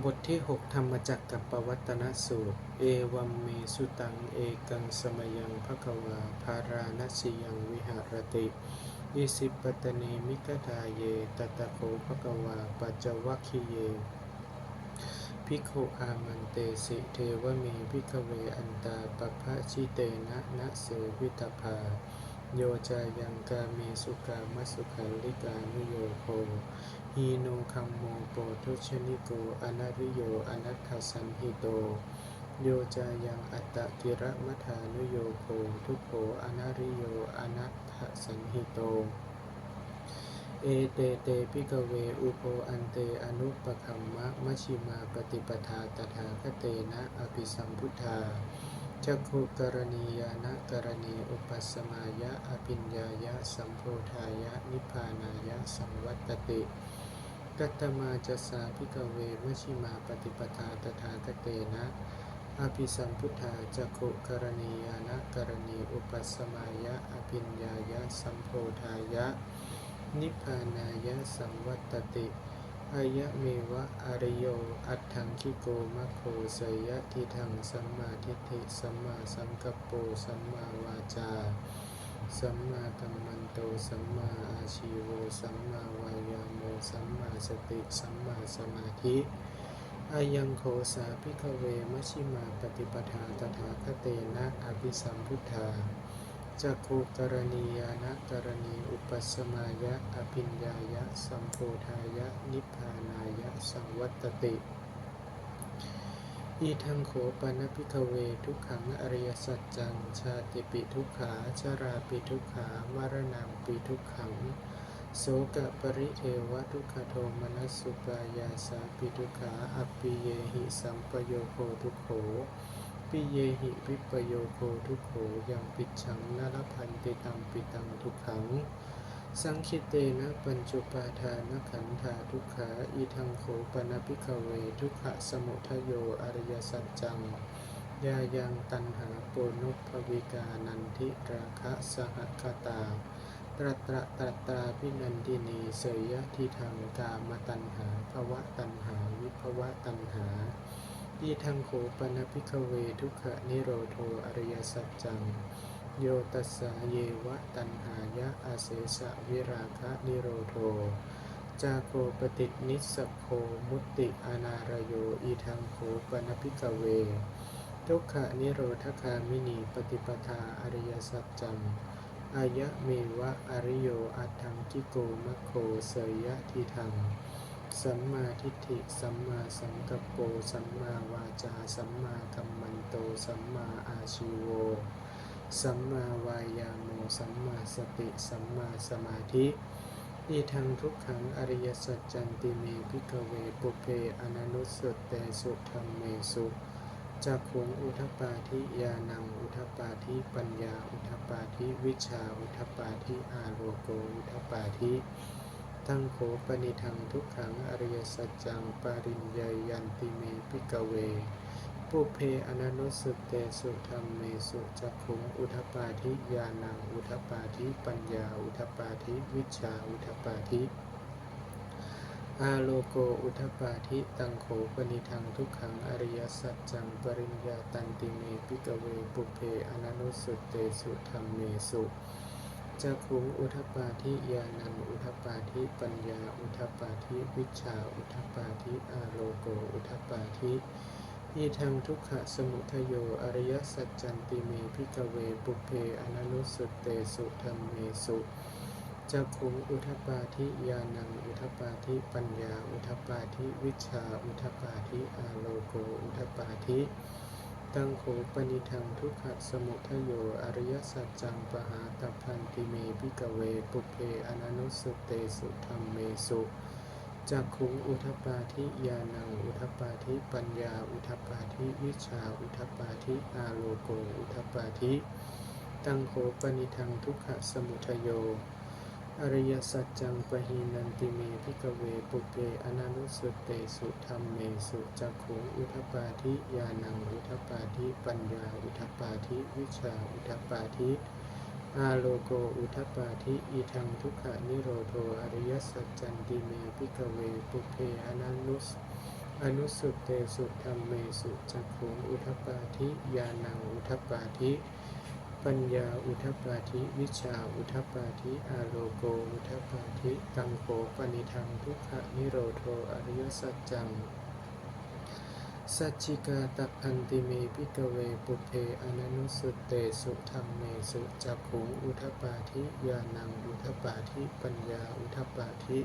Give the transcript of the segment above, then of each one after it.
บทที่ 6 ธรรมจักรกับปวัตนสูตร เอวัมเมสุตัง เอกังสมยังภควาภาราณสิยังวิหารติอิสิปตเนมิกทาเย ตตะโคภควาปัจวัคคีเยภิกขุอามันเตสิเทวเมภิกเวอันตาปภะชิเตนะนะเสวิตภาโยจายังกาเมสุกามสุขัลลิกานุโยโค ฮีโนคัมโมโปทุชนิโกอนาริโยอนัตถสันหิโต โยจายังอัตตะกิระมัทานุโยโคทุโขอนาริโยอนัตถสันหิโต เอเตเตพิกเวอุโปอันเตอนุปคัมมะมชิมาปฏิปทาตถาคเตนะอภิสัมพุทธาจักขุกรณียานะกรณีอุปัสสมายะอภิญญายะสัมโพธายะนิพพานายะสังวัตติ กัตมาจัสสาพิกเวมชิมาปฏิปทาตถาคเตนะอภิสัมพุทธาจักขุกรณียานะกรณีอุปสมายะอภิญญายะสัมโพธายะ นิพพานายะสังวัตติอายะเมวะอริโย อัตถังคิโกมะโคสยะทิทังสัมมาทิฏฐิสัมมาสังกัปโปสัมมาวาจา สัมมากัมมันโต สัมมาอาชีโว สัมมาวายาโม สัมมาสติ สัมมาสมาธิอายังโคสาพิกเวมชชิมาปฏิปทาตถาคเตนะอภิสัมพุทธาจักขุกรณียานะกรณีอุปสสมายะอภิญญายะสัมโพธายะนิพพานายะสังวัตติ อีทังโขปนพิกเวทุกขังอริยสัจจัง ชาติปิทุกขาชาราปิทุกขามรณังปิทุกขังโสกะปริเทวทุกขโทมนัสสุปายาสาปิทุกขาอัปปิเยหิสัมปโยโคทุกโขปิเยหิวิปโยโคทุกโขยังปิดฉังนรพันติตังปิตังทุกขัง สังคิเตนะปัญจุปาทานขันธาทุกขาอีทังโขปนพิกเวทุกขสมุทโยอริยสัจจังยายังตันหาโปนุภวิกานันทิราคะสหคตา ตรัตระตรัตราพินันทินีเสยยะทิทางกามตันหาภวะตันหาวิภวะตันหาอีทังโขปนพิกเวทุกขนิโรโทอริยสัจจัง โยตัสสะเยวะตันหายะอาเสสะวิราคะนิโรโท จาโคปฏินิสโคมุตติอานารโยอีทังโขปนพิกเว ทุกขะนิโรธคามินีปฏิปทาอริยสัจจังอายะเมวะอริโยอัตถังกิโกมะโคเสยยะทิทัง สัมมาทิฏฐิ สัมมาสังกัปโป สัมมาวาจา สัมมากัมมันโต สัมมาอาชีโว สัมมาวายาโมสัมมาสติ สัมมาสมาธิอีทังทุกขังอริยสัจจันติเมพิกเวปุเพอนันุสุตเตสุธรรมเมสุจักขุงอุทปปาทิยานังอุทปปาทิปัญญาอุทปปาทิวิชาอุทปปาทิอาโลโกอุทปปาทิตั้งโขปนิทังทุกขังอริยสัจจังปาริญญายันติเมพิกเว ปุเพอนันุสสุเตสุธรรมเมสุจักขุงอุทปาทิยานังอุทปาทิปัญญาอุทปาทิวิชาอุทปาทิอาโลโกอุทปาทิตังโขปนิทังทุกขังอริยสัจจังปริญญาตันติเมพิกเวปุเพอนันุสสุเตสุธรรมเมสุจักขุงอุทปาทิยานังอุทปาทิปัญญาอุทปาทิวิชาอุทปาทิอาโลโกอุทปปาทิ อีทังทุกขะสมุทโย อริยสัจจันติเมพิกเว ปุเพอนันุสุตเตสุธรรมเมสุจักขุงอุทปปาทิยานัง อุทปปาทิปัญญา อุทปปาทิวิชา อุทปปาทิอาโลโก อุทปปาทิตังโขปนิทังทุกขะสมุทโย อริยสัจจังปหาตัพันติเมพิกเว ปุเพอนันุสสุตเตสุธรรมเมสุ จักขุอุทปาทิยานังอุทปาทิปัญญาอุทปาทิวิชาอุทปาทิอาโลโกอุทปาทิตังโขปนิทังทุกขะสมุทโย อริยสัจจังปะหีนันติเมพิกเวปุเพอนันุสุเตสุธรรมเมสุจักขุอุทปาทิยานังอุทปาทิปัญญาอุทปาทิวิชาอุทปปาทิ อาโลโกอุทปาทิอีทังทุกขนิโรโทอริยสัจจันติเมพิกเวปุเพอนันุสอนุสุเตสุธรรมเมสุจักขุงอุทปาทิญาณังอุทปาทิปัญญาอุทปาทิวิชาอุทปาทิอาโลโกอุทปาทิตังโขปนิทังทุกขนิโรโทอริยสัจจัง สัจจิกาตพันติเมพิกเวปุเพอนันุสุตเตสุธรรมเมสุจักขุงอุทปาทิญาณังอุทปาทิปัญญาอุทปาทิ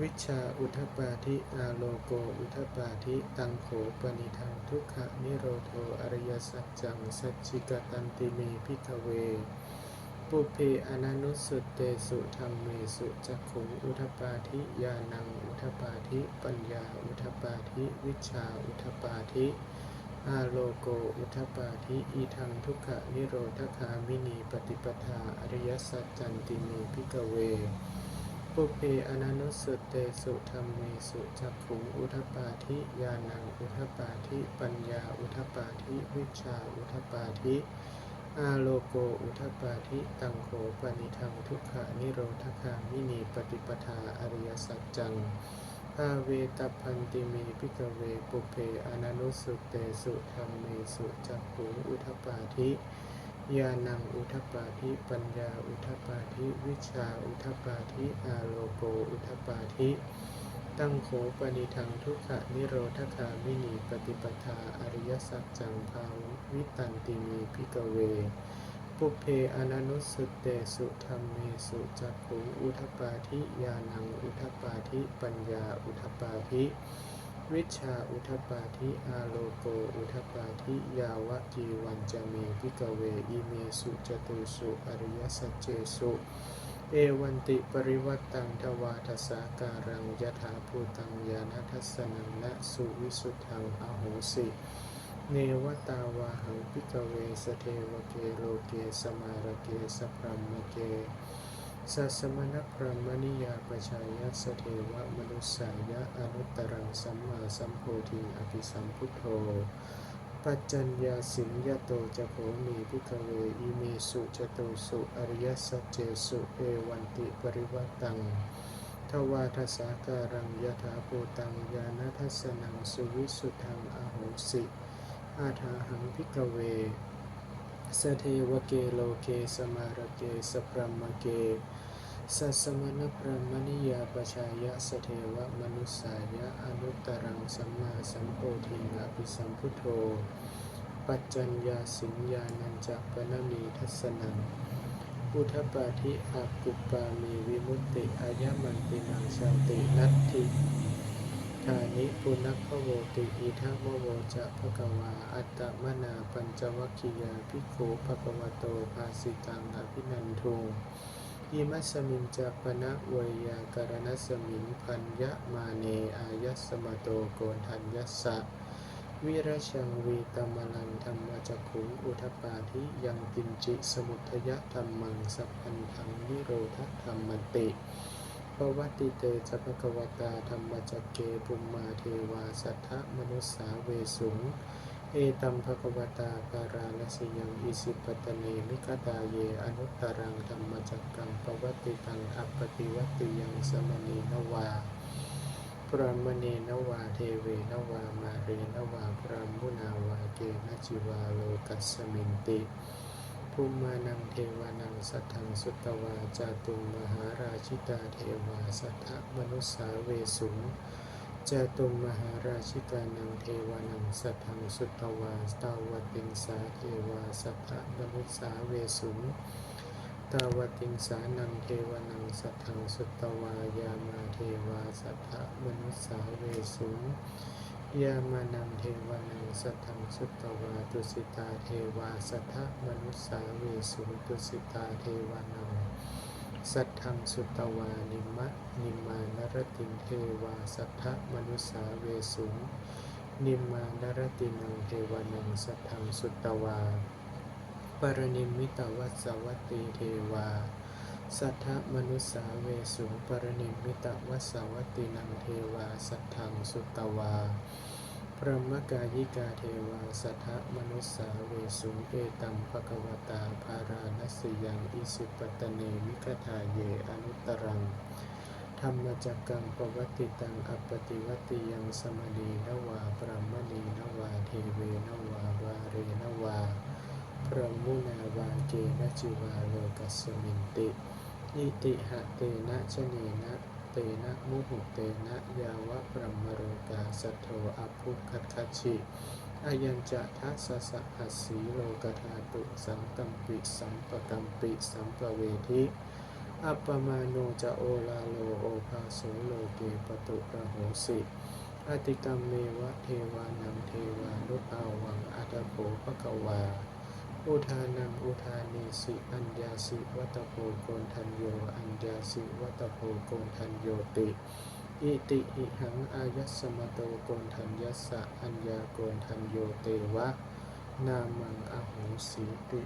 วิชาอุทปาทิอาโลโกอุทปาทิตังโขปนิทังทุกขนิโรโทอริยสัจจังสัจจิกตันติเมพิกเว ปุเพอนันุสุเตสุธรรมเมสุจักขุอุทปาทิญาณังอุทปาทิปัญญาอุทปาทิวิชาอุทปาทิอาโลโกอุทปาทิอีทังทุกขะนิโรธคามินีปฏิปทาอริยสัจจันติเมพิกเวปุเพอนันุสุเตสุธรรมเมสุจักขุอุทปาทิญาณังอุทปาทิปัญญาอุทปาทิวิชาอุทปาทิ อาโลโกอุทปปาทิตังโขปนิทังทุกขนิโรธคามินีปฏิปทาอริยสัจจังภาเวตพันติเมพิกเวปุเพอนันุสุเตสุธรรมเมสุจักขุอุทปปาทิญาณังอุทปปาทิปัญญาอุทปปาทิวิชาอุทปปาทิอาโลโกอุทปาทิ ตั้งโขปนิทังทุกขะนิโรธคามินีปฏิปทาอริยสัจจังภาวิตันติมีพิกเว ปุเพอนันุสุเตสุธรรมเมสุจักขุอุทปาทิญาณังอุทปาทิปัญญาอุทปาทิวิชาอุทปาทิอาโลโกอุทปาทิยาวะจีวันจเมพิกเวอิเมสุจตุสุอริยสัจเจสุ เอวันติปริวัตตังทวาทสาการังยถาภูตังญาณทัสสนังนะสุวิสุทธังอโหสิ เนวตาวาหังพิกเวสเทวเกโลเกสมาระเกสพรมเกสัสมณพรหมนิยาปชายะสเทวมนุสสายะอนุตตรังสัมมาสัมโพธิอภิสัมพุทโธ ปัจจัญญาสิงยโตจะโขมีพิกเวอิเมสุจโตสุอริยสัจเจสุเอวันติปริวัตังทวาทสาการังยถาภูตังญาณทัสสนังสุวิสุทังอโหสิอาถาหังพิกเวสเทวเกโลเกสมารเกสพรมเก สัสมณพรหมนิยาปชายะสเทวมนุสสายะอนุตตรังสัมมาสัมโพธิอภิสัมพุทโธ ปัจจัญญาสิญญาณัญจะปนมีทัสสนังอุทปปาทิอากุปปามีวิมุตติอายะมันตินังชาตินัตถิธานิปุณพโวติอิทัมโวจะภะกวา อัตตมนาปัญจวัคคียาภิกขุภะคะวโตภาสิตังอภินันทุง อิมัสมินจะปนะเวยาการณสมิงพัญญะมาเนอายัสสมโตโกนทัญยัสสะวิรชังวีตมลังธรรมจักขุงอุทปาทิยังกินจิสมุทยธรรมังสัพพันธังนิโรธธรรมติปวัตติเตจะภควตาธรรมจักเกปุมมาเทวาสัทธมนุสสาเวสุง เอตัมภควตาการาลสิยังอิสิปตเนมิกตาเยอนุตตรังธรรมจักกังปวัตติตังอัปปติวัติยังสมณีนวาพรหมเนนวาเทเวนวามาเรนวาพรหมุนาวาเกนจิวาโลกัสมินติภูมานังเทวานังสัทธังสุตวาจาตุมหาราชิตาเทวาสัทธมนุสสาเวสุง จตุมหาราชิกานังเทวานังสัทธังสุตวาตาวติงสาเทวาสัทธมนุสสาเวสุงตาวติงสานังเทวานังสัทธังสุตวายามาเทวาสัทธมนุสสาเวสุงยามานังเทวานังสัทธังสุตวาตุสิตาเทวาสัทธมนุสสาเวสุงตุสิตาเทวานัง สัทธังสุตวานิมะนิมานรติงเทวาสัทธมนุสาเวสุงนิมานรตินังเทวานังสัทธังสุตวา ปรนิมิตวัสสวัตติเทวา สัทธมนุสาเวสุงปรนิมิตวัสสวัตตินังเทวาสัทธังสุตวา พระมกายิกาเทวาสัทธมนุสสาเวสุเอตัมภควตาภาราณสยังอิสิปตเนมิกทาเยอนุตรัง ธรรมจักกังปวัติตังอปติวัติยังสมณีนวาปรมณีนวาเทเวนวาวาเรนวาพระมุนาวาเกนะจิวาโลกัสมินติอิติหะเตนะชะเนนะ เตนะมุหุเตนะยาวะปรมโรกาสัทโธอภุคัคคัชชิอายัญจะทัสสะหัสสีโลกธาตุสังกัมปิสัมปกัมปิสัมปเวทิอัปปมาโนจะโอลาโลโอภาโสโลเกปตุระโหสิอติกรรมเมวะเทวานังเทวานุภาวังอัตโภภกวา อุทานังอุทานีสิอัญญาสิวัตโพโกนทันโย อัญญาสิวัตโพโกนทันโยติอิติอิหังอายัสสมโตโกนทันยัสสะอัญญาโกนทันโยเตวะ นามังอโหสิติ